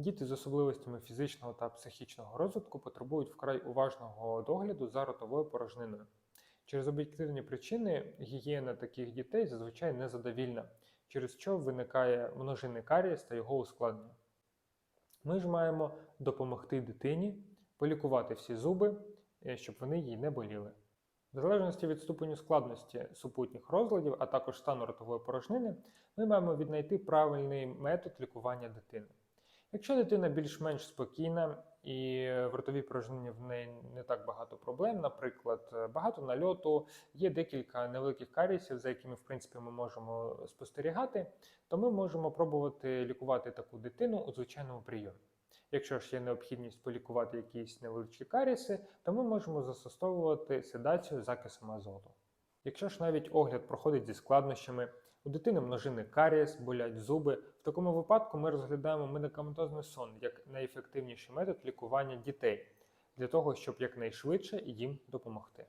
Діти з особливостями фізичного та психічного розвитку потребують вкрай уважного догляду за ротовою порожниною. Через об'єктивні причини гігієна таких дітей зазвичай незадовільна, через що виникає множинний карієс та його ускладнення. Ми ж маємо допомогти дитині полікувати всі зуби, е, щоб вони їй не боліли. В залежності від ступеню складності супутніх розладів, а також стану ротової порожнини, ми маємо віднайти правильний метод лікування дитини. Якщо дитина більш-менш спокійна і в ротовій порожнині в неї не так багато проблем, наприклад, е, багато нальоту, є декілька невеликих карісів, за якими в принципі ми можемо спостерігати, то ми можемо пробувати лікувати таку дитину у звичайному прийомі. Якщо ж є необхідність полікувати якісь невеличкі каріси, то ми можемо застосовувати седацію закисом азоту. Якщо ж навіть огляд проходить зі складнощами, у дитини множини карієс, болять зуби, в такому випадку ми розглядаємо медикаментозний сон як найефективніший метод лікування дітей для того, щоб якнайшвидше їм допомогти.